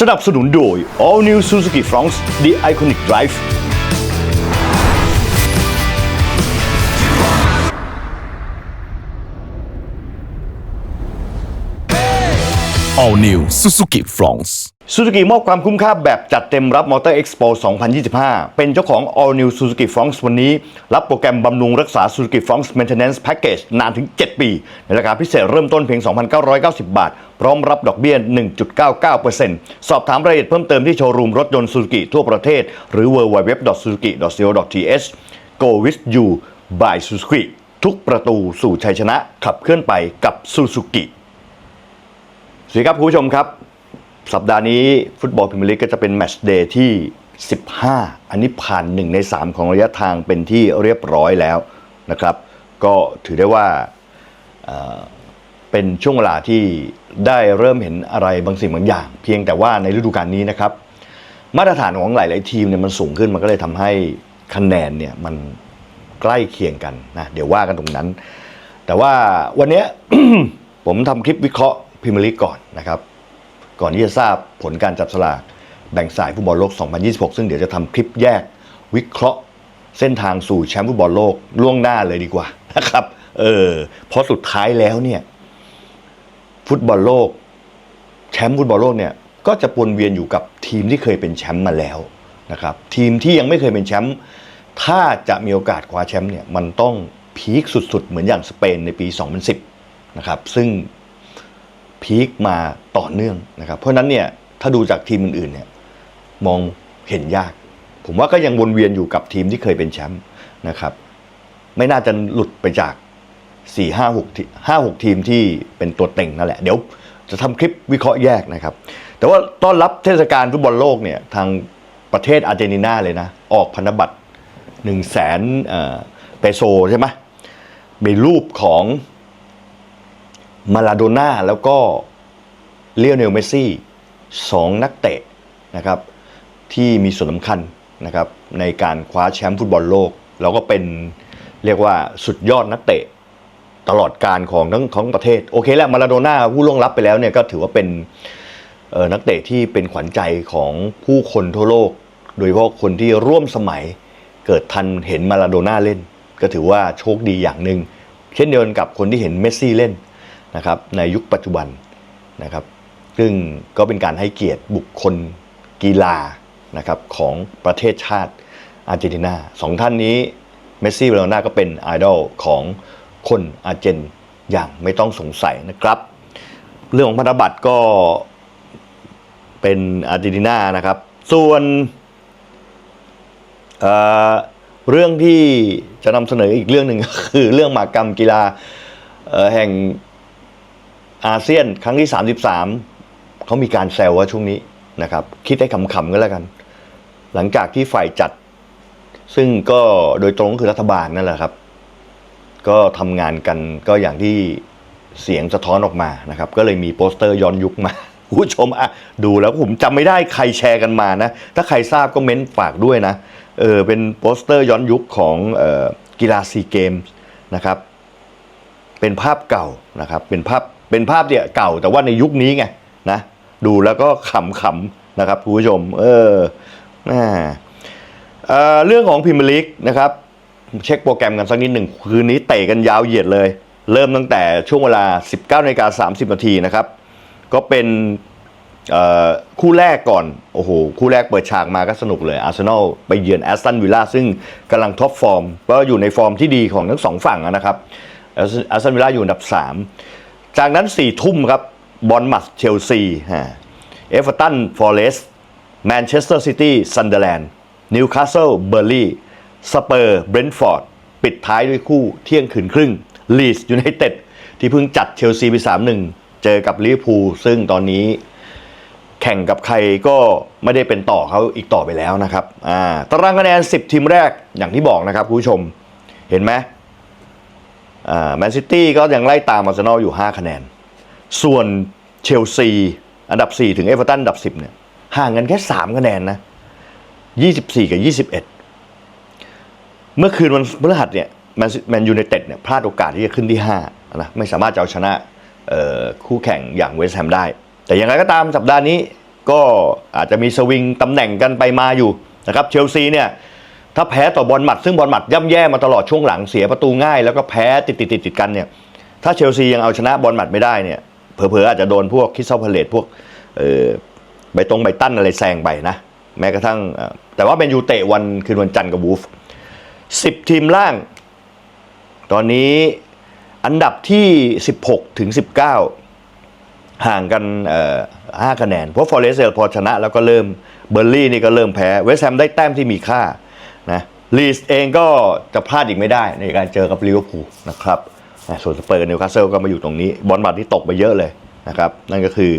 สนับสนุนโดย All New Suzuki Fronx The Iconic Drive All New Suzuki Fronts ซูซูกิมอบความคุ้มค่าแบบจัดเต็มรับมอเตอร์เอ็กซ์โป2025 เป็นเจ้าของ All New Suzuki Fronx วันนี้ รับโปรแกรมบำรุงรักษา Suzuki Fronx Maintenance Package นานถึง 7 ปี ในราคาพิเศษเริ่มต้นเพียง 2,990 บาท พร้อมรับดอกเบี้ย 1.99%สอบถามรายละเอียดเพิ่มเติมที่โชว์รูมรถยนต์ Suzuki ทั่วประเทศ หรือ www.suzuki.co.th Go with you by Suzuki ทุกประตูสู่ชัยชนะขับเคลื่อนไปกับ Suzuki สวัสดีครับคุณผู้ชมครับ สัปดาห์นี้ฟุตบอลพรีเมียร์ลีกก็จะเป็นแมตช์เดย์ที่ 15 อันนี้ผ่าน 1 ใน 3 ของระยะทางเป็นที่เรียบร้อยแล้วนะครับ ก็ถือได้ว่าเป็นช่วงเวลาที่ได้เริ่มเห็นอะไรบางสิ่งบางอย่าง เพียงแต่ว่าในฤดูกาลนี้นะครับ มาตรฐานของหลาย ๆ ทีมเนี่ยมันสูงขึ้นมันก็เลยทำให้คะแนนเนี่ยมันใกล้เคียงกันนะเดี๋ยวว่ากันตรงนั้น แต่ว่าวันนี้ผมทำคลิปวิเคราะห์พรีเมียร์ลีกก่อนนะครับ ก่อนที่จะทราบผลการจับสลากแบ่งสายฟุตบอลโลก 2026 ซึ่งเดี๋ยวจะทำคลิปแยกวิเคราะห์ เส้นทางสู่แชมป์ฟุตบอลโลกล่วงหน้าเลยดีกว่านะครับเออเพราะสุดท้ายแล้วเนี่ยฟุตบอลโลก แชมป์ฟุตบอลโลกเนี่ยก็จะวนเวียนอยู่กับทีมที่เคยเป็นแชมป์มาแล้วนะครับทีมที่ยังไม่เคยเป็นแชมป์ถ้าจะมีโอกาสคว้าแชมป์เนี่ยมันต้องพีคสุดๆ เหมือนอย่างสเปนในปี 2010 นะครับ ซึ่ง พีคมาต่อเนื่องนะครับ เพราะฉะนั้นเนี่ยถ้าดูจากทีมอื่นๆเนี่ยมองเห็นยาก ผมว่าก็ยังวนเวียนอยู่กับทีมที่เคยเป็นแชมป์นะครับ ไม่น่าจะหลุดไปจาก4 5 6ที5 6 ทีมที่เป็นตัวเต็งนั่นแหละ เดี๋ยวจะทำคลิปวิเคราะห์แยกนะครับ แต่ว่าต้อนรับเทศกาลฟุตบอลโลกเนี่ยทางประเทศอาร์เจนตินาเลยนะ ออกพันธบัตร1 0 0 0 0แสนเปโซใช่ไหมมีรูปของ มาลาโดน่าแล้วก็เล o โอเนลเมสซี่สองนักเตะนะครับที่มีส่วนสำคัญนะครับในการคว้าแชมป์ฟุตบอลโลก แล้วก็เป็นเรียกว่าสุดยอดนักเตะตลอดการของทั้งของประเทศ โอเคแล้วมาลาโดน่าผู้ล่วงลับไปแล้วเนี่ยก็ถือว่าเป็นนักเตะที่เป็นขวัญใจของผู้คนทั่วโลก โดยเฉพาะคนที่ร่วมสมัยเกิดทันเห็นมาลาโดน่าเล่น ก็ถือว่าโชคดีอย่างหนึ่งเช่นเดียวกันกับคนที่เห็นเมสซี่เล่น นะครับในยุคปัจจุบันนะครับซึ่งก็เป็นการให้เกียรติบุคคลกีฬานะครับของประเทศชาติอาร์เจนตินาสองท่านนี้เมสซี่เบลนาก็เป็นไอดอลของคนอาร์เจนอย่างไม่ต้องสงสัยนะครับ เรื่องของพันธบัตรก็เป็นอาร์เจนตินานะครับ ส่วนเอ่อเรื่องที่จะนำเสนออีกเรื่องหนึ่งก็คือเรื่องหมากรรมกีฬาเอ่อแห่ง อาเซียนครั้งที่ 33 เขามีการแซวว่าช่วงนี้นะครับ คิดให้ขำๆก็แล้วกัน หลังจากที่ฝ่ายจัด ซึ่งก็โดยตรงก็คือรัฐบาลนั่นแหละครับ ก็ทำงานกันก็อย่างที่เสียงสะท้อนออกมานะครับ ก็เลยมีโปสเตอร์ย้อนยุคมาผู้ชมอะดูแล้วผมจำไม่ได้ใครแชร์กันมานะ ถ้าใครทราบก็เม้นฝากด้วยนะเออเป็นโปสเตอร์ย้อนยุคของออกีฬาซีเกมส์นะครับ เป็นภาพเก่านะครับ เป็นภาพ เป็นภาพเนี่ยเก่าแต่ว่าในยุคนี้ไงนะดูแล้วก็ขำๆนะครับคุณผู้ชม เออเอ่อเรื่องของพิมลิกนะครับ เช็คโปรแกรมกันสักนิดหนึ่งคืนนี้เตะกันยาวเหยียดเลย เริ่มตั้งแต่ช่วงเวลา 19นาฬิกา30นาทีนะครับ ก็เป็นคู่แรกก่อน โอ้โห คู่แรกเปิดฉากมาก็สนุกเลยอาร์เซนอลไปเยือนแอสตันวิลล่าซึ่งกำลังท็อปฟอร์ม ก็อยู่ในฟอร์มที่ดีของทั้งสองฝั่งนะครับแอาร์เซนวิลล่าอยู่อันดับ 3 จากนั้น4ทุ่มครับบอลมัสเชลซีเอฟเวอร์ตันฟอร์เรสแมนเชสเตอร์ซิตี้ซันเดอร์แลนด์นิวคาสเซิลเบอร์ลี่สเปอร์เบรนท์ฟอร์ดปิดท้ายด้วยคู่เที่ยงคืนครึ่งลีสยูไนเต็ดที่เพิ่งจัดเชลซีไป 3-1 เจอกับลิเวอร์พูลซึ่งตอนนี้แข่งกับใครก็ไม่ได้เป็นต่อเขาอีกต่อไปแล้วนะครับ อ่า ตารางคะแนน 10 ทีมแรกอย่างที่บอกนะครับคุณผู้ชม เห็นไหม แมนซิตี้ก็ยังไล่ตามอาร์เซนอลอยู่ 5 คะแนน ส่วนเชลซีอันดับ 4 ถึงเอเวอร์ตันอันดับ 10เนี่ยห่างกันแค่ 3 คะแนนนะ 24 กับ 21 เมื่อคืนวันพฤหัสเนี่ยแมนยูไนเต็ดเนี่ยพลาดโอกาสที่จะขึ้นที่5นะไม่สามารถจะเอาชนะคู่แข่งอย่างเวสต์แฮมได้ แต่อย่างไรก็ตามสัปดาห์นี้ก็อาจจะมีสวิงตำแหน่งกันไปมาอยู่นะครับเชลซีเนี่ย ถ้าแพ้ต่อบอลหมัดซึ่งบอลหมัดย่ำแย่มาตลอดช่วงหลังเสียประตูง่าย แล้วก็แพ้ติดติดติดติดกันเนี่ยถ้าเชลซียังเอาชนะบอลหมัดไม่ได้เนี่ยเผลอๆอาจจะโดนพวกคิสซาพาเลตพวกใบตรงใบตั้นอะไรแซงไปนะแม้กระทั่งแต่ว่าเป็นยูเตะวันคืนวันจันทร์กับวูฟสิบทีมล่าง ตอนนี้อันดับที่ 16 ถึง 19 ห่างกันเอ่อ5คะแนน เพราะฟอร์เรสเซลพอชนะแล้วก็เริ่มเบอร์ลี่นี่ก็เริ่มแพ้ เวสต์แฮมได้แต้มที่มีค่า นะลีสเองก็จะพลาดอีกไม่ได้ในการเจอกับลิเวอร์พูลนะครับนะส่วนสเปอร์กับนิวคาสเซิลก็มาอยู่ตรงนี้ บอลบัตที่ตกไปเยอะเลยนะครับ นั่นก็คือ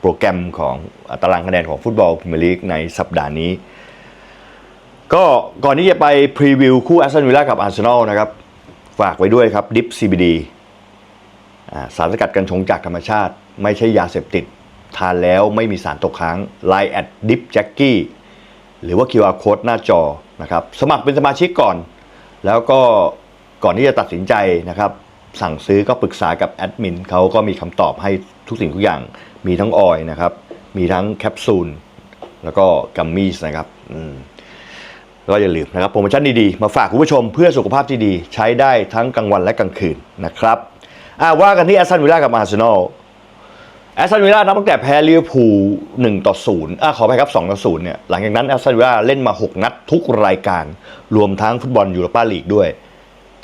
โปรแกรมของตารางคะแนนของฟุตบอลพรีเมียร์ลีกในสัปดาห์นี้ ก็ก่อนที่จะไปพรีวิวคู่แอสตันวิลล่ากับอาร์เซนอลนะครับ ฝากไว้ด้วยครับดิฟ CBD อ่าสารสกัดกันชงจากธรรมชาติ ไม่ใช่ยาเสพติด ทานแล้วไม่มีสารตกค้าง Line แอดดิฟแจ็กกี้ หรือว่า QR Code หน้าจอนะครับสมัครเป็นสมาชิกก่อน แล้วก็ก่อนที่จะตัดสินใจนะครับ สั่งซื้อก็ปรึกษากับแอดมินเขาก็มีคำตอบให้ทุกสิ่งทุกอย่างมีทั้งออยนะครับ มีทั้งแคปซูลแล้วก็กัมมี่นะครับอืมก็อย่าลืมนะครับโปรโมชั่นดีๆ มาฝากคุณผู้ชมเพื่อสุขภาพที่ดี ใช้ได้ทั้งกลางวันและกลางคืนนะครับว่ากันที่แอสตันวิลล่ากับอาร์เซนอล แอสตันวิลล่านับตั้งแต่แพ้ลิเวอร์พูล1ต่อ0อ่าขอไปครับ2ต่อ0เนี่ยหลังจากนั้นแอสตันวิลล่าเล่นมา 6 นัดทุกรายการ รวมทั้งฟุตบอลยูโรปาลีกด้วย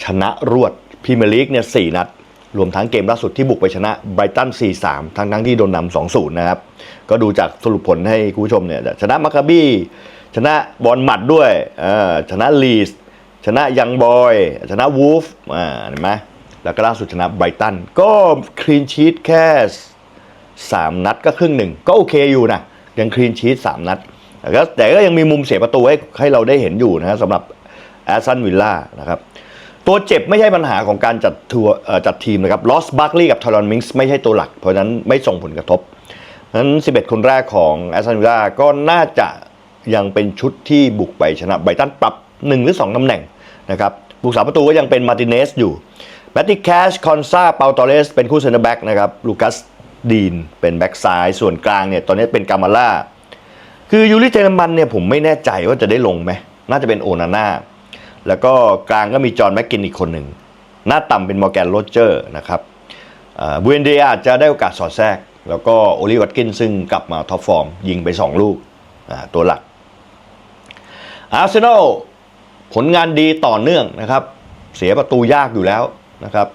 ชนะรวดพรีเมียร์ลีกเนี่ยสนัด รวมทั้งเกมล่าสุดที่บุกไปชนะไบรตัน 4-3 ทั้งทั้งที่โดนนำ2-0 นะครับ ก็ดูจากสรุปผลให้คุณผู้ชมเนี่ยชนะมัคคาบี้ชนะบอลหมัดด้วยชนะลีสชนะยังบอย ชนะวูฟเห็นไหมแล้วก็ล่าสุดชนะไบรตันก็คลีนชีตแค่ 3 นัดก็ครึ่งหนึ่งก็โอเคอยู่นะยังคลีนชีต3นัดแต่ก็แต่ก็ยังมีมุมเสียประตูให้ให้เราได้เห็นอยู่นะครับสำหรับแอสตันวิลล่านะครับตัวเจ็บไม่ใช่ปัญหาของการจัดทัวร์จัดทีมนะครับลอสบัคลีย์กับทารอนมิงส์ไม่ใช่ตัวหลัก เพราะนั้นไม่ส่งผลกระทบเพราะนั้น 11 คนแรกของแอสตันวิลล่าก็น่าจะยังเป็นชุดที่บุกไปชนะไบตันปรับ 1 หรือ 2ตำแหน่งนะครับบุกสาประตูก็ยังเป็นมาร์ติเนสอยู่แบตติแคชคอนซาเปาตอเรสเป็นคู่เซนเตอร์แบ็กนะครับลูคัส ดีนเป็นแบ็กซ้ายส่วนกลางเนี่ยตอนนี้เป็นกามาล่าคือยูริเจนมันเนี่ยผมไม่แน่ใจว่าจะได้ลงไหมน่าจะเป็นโอนาน่าแล้วก็กลางก็มีจอห์นแม็กกินอีกคนหนึ่งหน้าต่ำเป็นมอร์แกนโรเจอร์นะครับบูเอนเดียอาจจะได้โอกาสสอดแทรก แล้วก็โอลิวัตกินซึ่งกลับมาท็อปฟอร์ม ยิงไป 2 ลูกตัวหลักอาร์เซนอลผลงานดีต่อเนื่องนะครับ เสียประตูยากอยู่แล้วนะครับ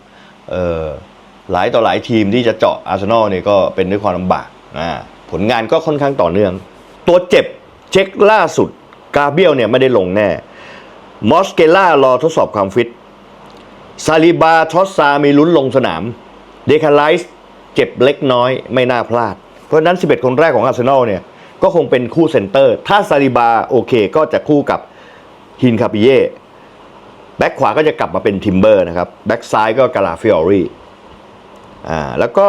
หลายต่อหลายทีมที่จะเจาะอาร์เซนอลเนี่ยก็เป็นด้วยความลำบากอ่าผลงานก็ค่อนข้างต่อเนื่อง ตัวเจ็บเช็คล่าสุดกาเบียลเนี่ยไม่ได้ลงแน่มอสเกล่ารอทดสอบความฟิตซาลิบาทอสซามีลุ้นลงสนามเดคาไลส์เจ็บเล็กน้อยไม่น่าพลาด เพราะฉะนั้น 11 คนแรกของอาร์เซนอลเนี่ยก็คงเป็นคู่เซนเตอร์ ถ้าซาลิบาโอเคก็จะคู่กับฮินคาปิเย่แบ็คขวาก็จะกลับมาเป็นทิมเบอร์นะครับ แบ็คซ้ายก็กาลาฟิออรี อ่าแล้วก็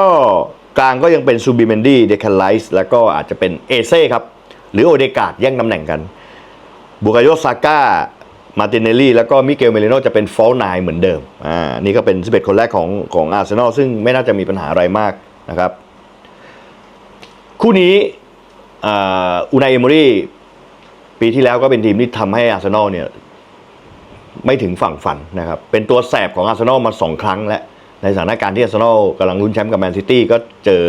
กลางก็ยังเป็นซูบิเมนดี้เดคาไลส์แล้วก็อาจจะเป็นเอเซ่ครับ หรือโอเดกาดแย่งตำแหน่งกันบูกาโยซาก้ามาตินเนลลี่แล้วก็มิเกลเมเลโนจะเป็นฟอลไนเหมือนเดิมอ่านี่ก็เป็น11คนแรกของของอาร์เซนอลซึ่งไม่น่าจะมีปัญหาอะไรมากนะครับ คู่นี้อ่าอูนายเอมอรี่ปีที่แล้วก็เป็นทีมที่ทำให้อาร์เซนอลเนี่ยไม่ถึงฝั่งฝันนะครับ เป็นตัวแสบของอาร์เซนอลมาสองครั้งแล้ว ในสถานการณ์ที่อาร์เซนอลกำลังลุ้นแชมป์กับแมนซิตี้ก็เจอ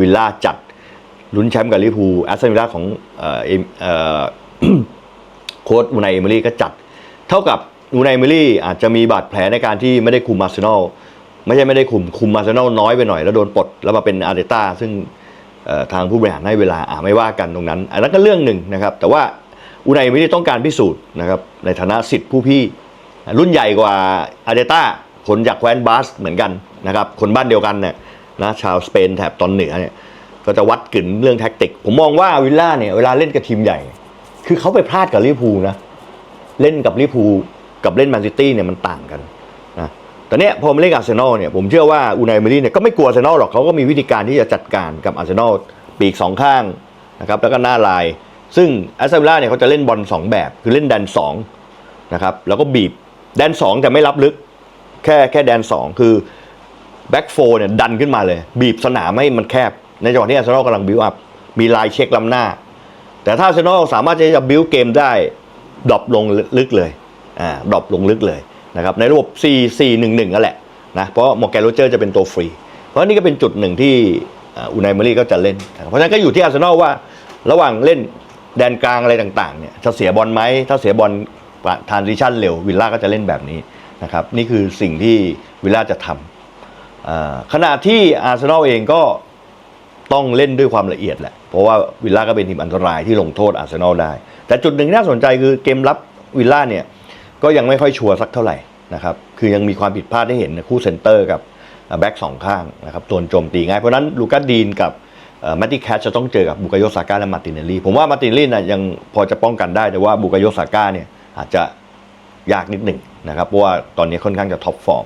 วิลล่าจัดลุ้นแชมป์กับลิเวอร์พูลแอสตันวิลล่าของเอ่อเออโค้ชอูนายเอมิลี่ก็จัด เท่ากับอูนายเอมิลี่อาจจะมีบาดแผลในการที่ไม่ได้คุมอาร์เซนอลไม่ใช่ไม่ได้คุมคุมอาร์เซนอลน้อยไปหน่อยแล้วโดนปลดแล้วมาเป็นอาร์เตต้าซึ่งทางผู้บริหารให้เวลาอ่าไม่ว่ากันตรงนั้น อันนั้นก็เรื่องหนึ่งนะครับ แต่ว่าอูนายเอมิลี่ต้องการพิสูจน์นะครับในฐานะสิทธิ์ผู้พี่รุ่นใหญ่กว่าอาร์เตต้า คนจากแคว้นบาสเหมือนกันนะครับ คนบ้านเดียวกันเนี่ยนะชาวสเปนแถบตอนเหนือเนี่ยก็จะวัดกึ่นเรื่องแท็กติก ผมมองว่าวิลล่าเนี่ยเวลาเล่นกับทีมใหญ่ คือเขาไปพลาดกับลิเวอร์พูลนะ เล่นกับลิเวอร์พูลกับเล่นแมนซิตี้เนี่ยมันต่างกันนะแต่เนี้ยพอมาเล่นกับอาร์เซนอลเนี่ยผมเชื่อว่าอูนายเมรี่เนี่ยก็ไม่กลัวอาร์เซนอลหรอกเขาก็มีวิธีการที่จะจัดการกับอาร์เซนอลปีกสองข้างนะครับแล้วก็หน้าลาย ซึ่งแอสตันวิลล่าเนี่ยเขาจะเล่นบอลสองแบบ คือเล่นแดนสองนะครับแล้วก็บีบแดนสองจะไม่รับลึก แค่แค่แดนสองคือแบ็กโฟเนี่ยดันขึ้นมาเลย บีบสนามให้มันแคบ ในจังหวะที่อาร์เซนอลกำลังบิวอัพมีลายเช็คล้ำหน้า แต่ถ้าอาร์เซนอลสามารถจะบิวเกมได้ดรอปลงลึกเลยอ่าดรอปลงลึกเลยนะครับในระบบ 4 4 1 1นั่นแหละนะเพราะมอร์แกนโรเจอร์จะเป็นตัวฟรี เพราะนี่ก็เป็นจุดหนึ่งที่อ่าอูไนเมอรี่ก็จะเล่น เพราะฉะนั้นก็อยู่ที่อาร์เซนอลว่าระหว่างเล่นแดนกลางอะไรต่างๆเนี่ยจะเสียบอลไหมถ้าเสียบอลทานซิชันเร็ววิลล่าก็จะเล่นแบบนี้ นะครับนี่คือสิ่งที่วิลล่าจะทำขณะที่อาร์เซนอลเองก็ต้องเล่นด้วยความละเอียดแหละ เพราะว่าวิลล่าก็เป็นทีมอันตรายที่ลงโทษอาร์เซนอลได้ แต่จุดหนึ่งที่น่าสนใจคือเกมรับวิลล่าเนี่ยก็ยังไม่ค่อยชัวร์สักเท่าไหร่นะครับคือยังมีความผิดพลาดให้เห็นคู่เซนเตอร์กับแบ็กสองข้างนะครับตัวโจมตีง่าย เพราะนั้นลูกัสดีนกับแมตติแคชจะต้องเจอกับบุกยโยซาก้าและมาร์ตินเนลลี่ผมว่ามาร์ตินเนลลี่นะยังพอจะป้องกันได้แต่ว่าบุกยโยซาก้าเนี่ยอาจจะยากนิดหนึ่ง นะครับเพราะว่าตอนนี้ค่อนข้างจะท็อปฟอร์ม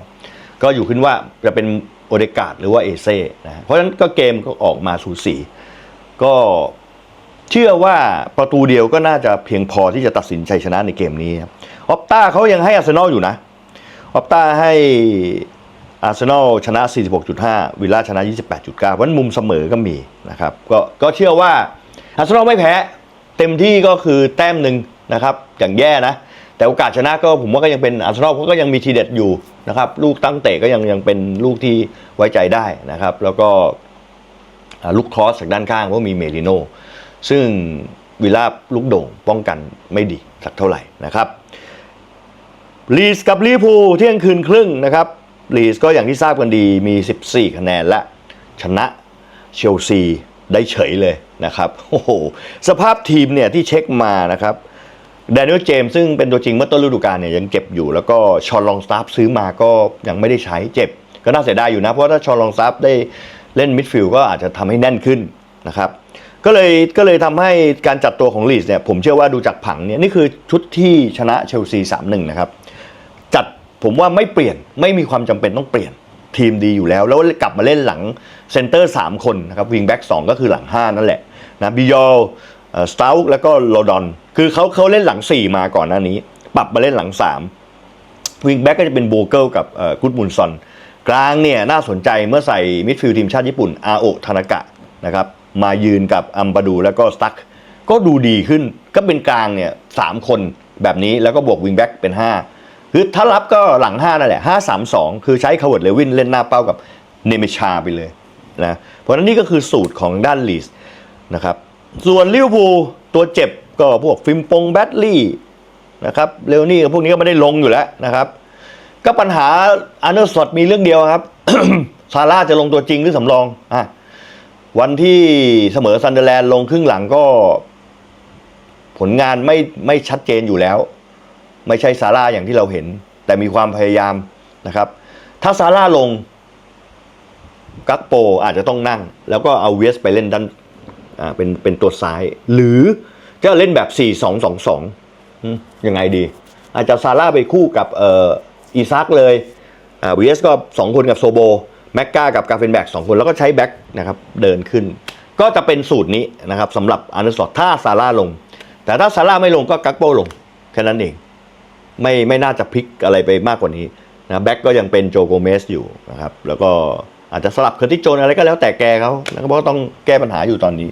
ก็อยู่ขึ้นว่าจะเป็นโอเดกาดหรือว่าเอเซ่นะเพราะฉะนั้นก็เกมก็ออกมาสูสีก็เชื่อว่าประตูเดียวก็น่าจะเพียงพอที่จะตัดสินชัยชนะในเกมนี้ครับออปต้าเขายังให้อาร์เซนอลอยู่นะออปต้าให้อาร์เซนอลชนะ 46.5 วิลล่าชนะ 28.9 เพราะนั้นมุมเสมอก็มีนะครับก็ก็เชื่อว่าอาร์เซนอลไม่แพ้ เต็มที่ก็คือแต้มหนึ่งนะครับอย่างแย่นะ แต่โอกาสชนะก็ผมว่าก็ยังเป็นอาร์เซนอลเขาก็ยังมีทีเด็ดอยู่นะครับ ลูกตั้งเตะก็ยังยังเป็นลูกที่ไว้ใจได้นะครับ แล้วก็ลูกครอสจากด้านข้างเพราะมีเมริโนซึ่งวิลล่าลูกโด่งป้องกันไม่ดีสักเท่าไหร่นะครับลีสกับลิเวอร์พูลเที่ยงคืนครึ่งนะครับลีสก็อย่างที่ทราบกันดีมี 14 คะแนนและชนะเชลซีได้เฉยเลยนะครับโอ้โหสภาพทีมเนี่ยที่เช็คมานะครับ ดเนียลเจมส์ซึ่งเป็นตัวจริงเมื่อต้นฤดูกาลเนี่ยยังเก็บอยู่ แล้วก็ชอนลองสตาฟซื้อมาก็ยังไม่ได้ใช้เจ็บ ก็น่าเสียดายอยู่นะ เพราะถ้าชอนลองสตาฟได้เล่นมิดฟิลด์ก็อาจจะทำให้แน่นขึ้นนะครับก็เลยก็เลยทำให้การจัดตัวของลีสเนี่ยผมเชื่อว่าดูจากผังเนี่ยนี่คือชุดที่ชนะเชลซี 3-1 นะครับ จัดผมว่าไม่เปลี่ยนไม่มีความจำเป็นต้องเปลี่ยนทีมดีอยู่แล้ว แล้วกลับมาเล่นหลังเซนเตอร์ 3 คนนะครับวิงแบ็ก2ก็คือหลัง 5 นั่นแหละนะบิยอล สตาร์แล้วก็โลดอน คือเขาเขาเล่นหลัง 4 มาก่อนหน้านี้ ปรับมาเล่นหลัง 3 วิงแบ็กก็จะเป็นโบเกิลกับกุดมุนซอน กลางเนี่ยน่าสนใจเมื่อใส่มิดฟิลด์ทีมชาติญี่ปุ่นอาโอะธนากะนะครับมายืนกับอัมบาดูแล้วก็สตั๊กก็ดูดีขึ้นก็เป็นกลางเนี่ยสามคนแบบนี้แล้วก็บวกวิงแบ็กเป็น 5 คือถ้ารับก็หลัง 5 นั่นแหละ 5 3 2 คือใช้คาร์เวิร์ดเลวินเล่นหน้าเป้ากับเนเมชาไปเลยนะเพราะฉะนั้นนี่ก็คือสูตรของด้านลีสนะครับ ส่วนลิเวอร์พูลตัวเจ็บก็พวกฟิมปงแบตลี่นะครับเลวนี่กับพวกนี้ก็ไม่ได้ลงอยู่แล้วนะครับ ก็ปัญหาอันเดอร์สดมีเรื่องเดียวครับซาร่าจะลงตัวจริงหรือสำรองอะวันที่เสมอซันเดอร์แลนด์ลงครึ่งหลังก็ ผลงานไม่ไม่ชัดเจนอยู่แล้ว ไม่ใช่ซาร่าอย่างที่เราเห็น แต่มีความพยายามนะครับ ถ้าซาร่าลงกักโปอาจจะต้องนั่ง แล้วก็เอาเวสไปเล่นด้าน อ่าเป็นเป็นตัวซ้าย หรือจะเล่นแบบ 4-2-2-2อยังไงดี อาจจะซาร่าไปคู่กับเอ่ออีซักเลยอ่าวีเอสก็ 2 คนกับโซโบแม็กกากับกาเฟนแบก2คนแล้วก็ใช้แบ็กนะครับเดินขึ้น ก็จะเป็นสูตรนี้นะครับสำหรับอาร์เนสอตถ้าซาร่าลง แต่ถ้าซาร่าไม่ลงก็กักโปลงแค่นั้นเองไม่ไม่น่าจะพลิกอะไรไปมากกว่านี้นะแบ็กก็ยังเป็นโจโกเมสอยู่นะครับแล้วก็ อาจจะสลับเคอร์ติโจนอะไรก็แล้วแต่แกเขานะครับเพราะต้องแก้ปัญหาอยู่ตอนนี้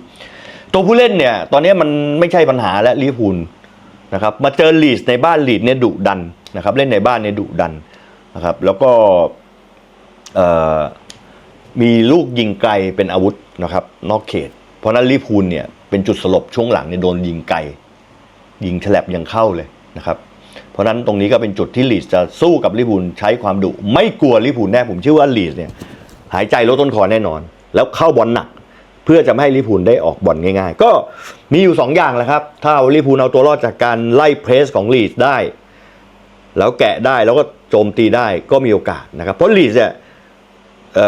ตัวผู้เล่นเนี่ย ตอนนี้มันไม่ใช่ปัญหาและลิเวอร์พูลนะครับมาเจอลีดในบ้านลีดเนี่ยดุดันนะครับเล่นในบ้านเนี่ยดุดันนะครับแล้วก็มีลูกยิงไกลเป็นอาวุธนะครับนอกเขต เพราะนั้นลิเวอร์พูลเนี่ยเป็นจุดสลบช่วงหลังเนี่ยโดนยิงไกล ยิงฉลับยังเข้าเลยนะครับเพราะนั้นตรงนี้ก็เป็นจุดที่ลีดจะสู้กับลิเวอร์พูลใช้ความดุไม่กลัวลิเวอร์พูลแน่ผมเชื่อว่าลีดเนี่ย หายใจลดต้นคอแน่นอน แล้วเข้าบอลหนัก เพื่อจะไม่ให้ลิพูลได้ออกบอลง่าย ๆ ก็มีอยู่ 2 อย่างแหละครับ ถ้าลิเวอร์พูลเอาตัวรอดจากการไล่เพรสของลีดได้ แล้วแกะได้แล้วก็โจมตีได้ก็มีโอกาสนะครับเพราะลีดเนี่ย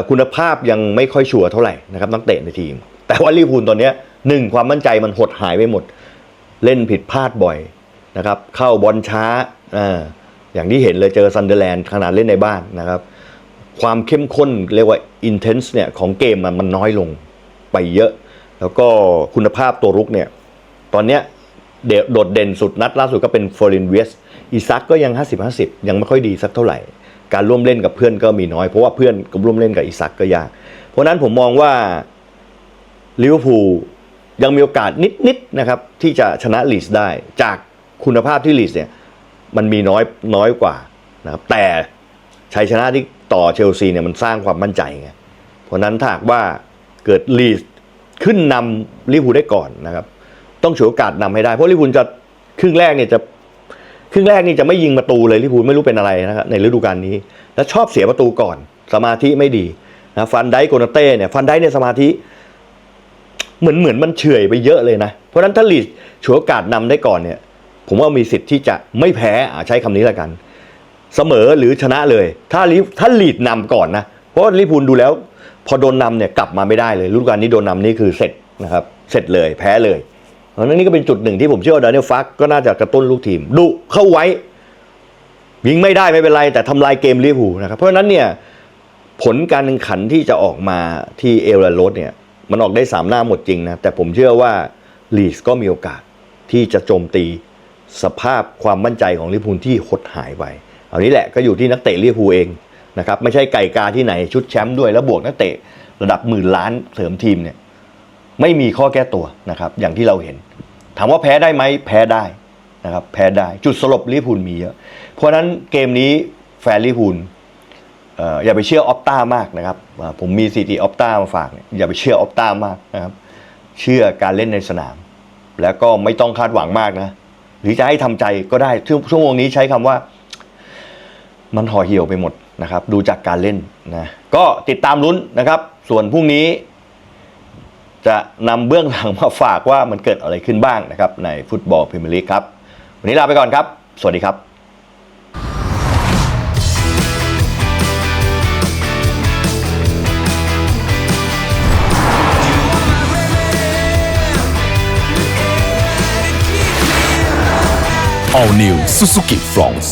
คุณภาพยังไม่ค่อยชัวร์เท่าไหร่นะครับนักเตะในทีม แต่ว่าลิพูลตอนนี้หนึ่งความมั่นใจมันหดหายไปหมด เล่นผิดพลาดบ่อยนะครับ เข้าบอลช้าอ่าอย่างที่เห็นเลยเจอซันเดอร์แลนด์ขนาดเล่นในบ้านนะครับ ความเข้มข้นเรียกว่า intense เนี่ยของเกมมันมันน้อยลงไปเยอะ แล้วก็คุณภาพตัวรุกเนี่ย ตอนเนี้ยเดโดดเด่นสุดนัดล่าสุดก็เป็นฟอรินเวสอีซักก็ยัง 50-50 ยังไม่ค่อยดีสักเท่าไหร่ การร่วมเล่นกับเพื่อนก็มีน้อยเพราะว่าเพื่อนก็ร่วมเล่นกับอีซักก็ยาก เพราะนั้นผมมองว่าลิเวอร์พูลยังมีโอกาสนิดๆนะครับที่จะชนะลีดได้จากคุณภาพที่ลีดเนี่ยมันมีน้อยน้อยกว่านะครับแต่ ชัยชนะที่ต่อเชลซีเนี่ยมันสร้างความมั่นใจไงเพราะนั้นถ้าหากว่าเกิดลีดขึ้นนำลิเวอร์พูลได้ก่อนนะครับ ต้องฉวยโอกาสนำให้ได้ เพราะลิเวอร์พูลจะครึ่งแรกเนี่ยจะครึ่งแรกนี่จะไม่ยิงประตูเลยลิเวอร์พูลไม่รู้เป็นอะไรนะครับในฤดูกาลนี้ และชอบเสียประตูก่อน สมาธิไม่ดีนะฟันไดโกนเต้เนี่ยฟันไดเนี่ยสมาธิ เหมือนเหมือนมันเฉื่อยไปเยอะเลยนะ เพราะนั้นถ้าลีดฉวยโอกาสนำได้ก่อนเนี่ย ผมว่ามีสิทธิ์ที่จะไม่แพ้อะใช้คำนี้แล้วกัน เสมอหรือชนะเลย ถ้าลิถ้าลีดนำก่อนนะ เพราะลิพูลดูแล้ว พอโดนนำเนี่ยกลับมาไม่ได้เลยฤดูกาลนี้โดนนำนี่คือเสร็จนะครับเสร็จเลยแพ้เลยเพราะฉะนั้นนี่ก็เป็นจุดหนึ่งที่ผมเชื่อว่าดานิลฟักก็น่าจะกระตุ้นลูกทีมดุเข้าไว้ ยิงไม่ได้ไม่เป็นไร แต่ทำลายเกมลิพูลนะครับเพราะฉะนั้นเนี่ยผลการแข่งขันที่จะออกมาที่เอลลาโรสเนี่ยมันออกได้สามหน้าหมดจริงนะแต่ผมเชื่อว่าลีสก็มีโอกาสที่จะโจมตีสภาพความมั่นใจของลิพูลที่หดหายไป อานี้แหละก็อยู่ที่นักเตะลิเวอร์พูลเองนะครับไม่ใช่ไก่กาที่ไหนชุดแชมป์ด้วยแล้วบวกนักเตะระดับหมื่นล้านเสริมทีมเนี่ยไม่มีข้อแก้ตัวนะครับอย่างที่เราเห็น ถามว่าแพ้ได้ไหมแพ้ได้นะครับแพ้ได้จุดสลบลิเวอร์พูลมีเยอะเพราะนั้นเกมนี้แฟนลิเวอร์พูลอย่าไปเชื่อออปต้ามากนะครับผมมีซีทีออปต้ามาฝากอย่าไปเชื่อออปต้ามากนะครับเชื่อการเล่นในสนาม แล้วก็ไม่ต้องคาดหวังมากนะ หรือจะให้ทำใจก็ได้ช่วงช่วงนี้ใช้คำว่า มันห่อเหี่ยวไปหมดนะครับ ดูจากการเล่นนะก็ติดตามลุ้นนะครับ ส่วนพรุ่งนี้ จะนำเบื้องหลังมาฝากว่ามันเกิดอะไรขึ้นบ้างนะครับ ในฟุตบอลพรีเมียร์ลีกครับ วันนี้ลาไปก่อนครับ สวัสดีครับ All New Suzuki Fronts